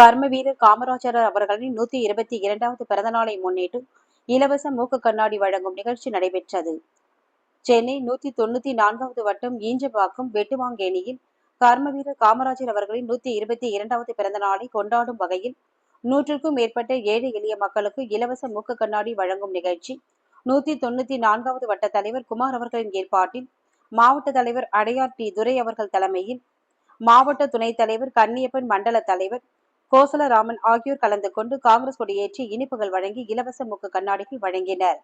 கர்ம வீரர் காமராஜர் அவர்களின் நூத்தி இருபத்தி இரண்டாவது பிறந்த நாளை முன்னிட்டு இலவச மூக்கு கண்ணாடி வழங்கும் நிகழ்ச்சி நடைபெற்றது. சென்னை நூத்தி தொண்ணூத்தி நான்காவது வட்டம் ஈஞ்சபாக்கம் வெட்டுவாங்கேணியில் கர்ம வீரர் காமராஜர் அவர்களின் நூத்தி இருபத்தி இரண்டாவது பிறந்த நாளை கொண்டாடும் வகையில் நூற்றுக்கும் மேற்பட்ட ஏழை எளிய மக்களுக்கு இலவச மூக்கு கண்ணாடி வழங்கும் நிகழ்ச்சி நூத்தி தொண்ணூத்தி நான்காவது வட்ட தலைவர் குமார் அவர்களின் ஏற்பாட்டில் மாவட்ட தலைவர் அடையார் டி துரை அவர்கள் தலைமையில் மாவட்ட துணைத் தலைவர் கன்னியப்பன் மண்டல தலைவர் கோசலராமன் ஆகியோர் கலந்து கொண்டு காங்கிரஸ் கொடியேற்றி இனிப்புகள் வழங்கி இலவச மூக்கு கண்ணாடிகள் வழங்கினர்.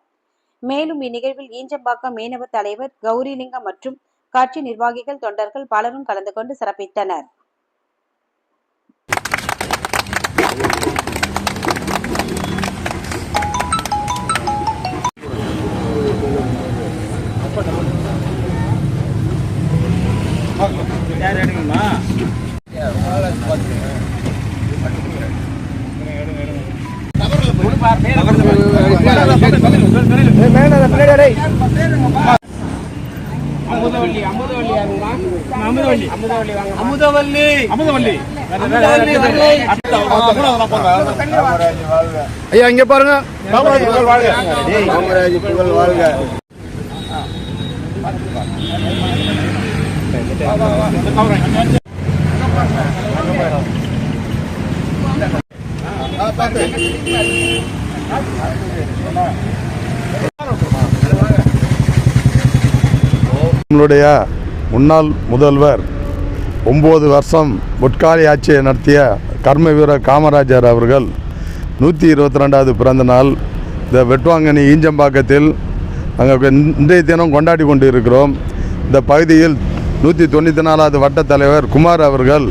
மேலும் இந்நிகழ்வில் ஈஞ்சம்பாக்கம் மீனவர் தலைவர் கௌரிலிங்கம் மற்றும் கட்சி நிர்வாகிகள் தொண்டர்கள் பலரும் கலந்து கொண்டு சிறப்பித்தனர். யார் எடுங்கம்மா அமுதவள்ளி அமுதவள்ளி ஐயா இங்க பாருங்க. காமராஜ் புகழ் வாழ்க நம்மளுடைய முன்னாள் முதல்வர் ஒம்பது வருஷம் உட்காலி ஆட்சியை நடத்திய கர்ம வீரர் காமராஜர் அவர்கள் நூற்றி இருபத்தி ரெண்டாவது பிறந்த நாள். இந்த வெட்டுவாங்கனி ஈஞ்சம்பாக்கத்தில் நாங்கள் இன்றைய தினம் கொண்டாடி கொண்டு இருக்கிறோம் இந்த பகுதியில் நூற்றி தொண்ணூற்றி நாலாவது வட்ட தலைவர் குமார் அவர்கள்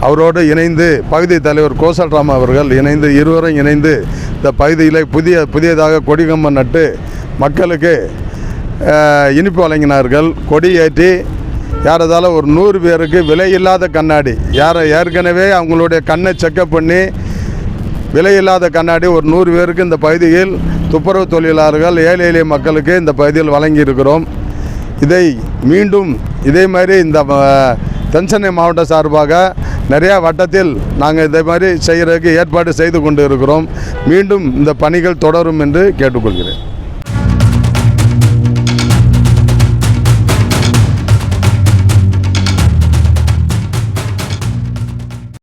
அவரோடு இணைந்து பகுதி தலைவர் கோசல்ராம் அவர்கள் இணைந்து இருவரும் இணைந்து இந்த பகுதியில் புதிய புதியதாக கொடிகம்பம் நட்டு மக்களுக்கு இனிப்பு வழங்கினார்கள். கொடி ஏற்றி யாரதால ஒரு நூறு பேருக்கு விலையில்லாத கண்ணாடி. யாரை ஏற்கனவே அவங்களுடைய கண்ணை செக்கப் பண்ணி விலையில்லாத கண்ணாடி ஒரு நூறு பேருக்கு இந்த பகுதியில் துப்புரவு தொழிலாளர்கள் ஏழை எளிய மக்களுக்கு இந்த பகுதியில் வழங்கியிருக்கிறோம். இதை மீண்டும் இதே மாதிரி இந்த தென்சென்னை மாவட்ட சார்பாக நிறையா வட்டத்தில் நாங்கள் இதே மாதிரி செய்கிறதுக்கு ஏற்பாடு செய்து கொண்டு இருக்கிறோம் மீண்டும் இந்த பணிகள் தொடரும் என்று கேட்டுக்கொள்கிறேன்.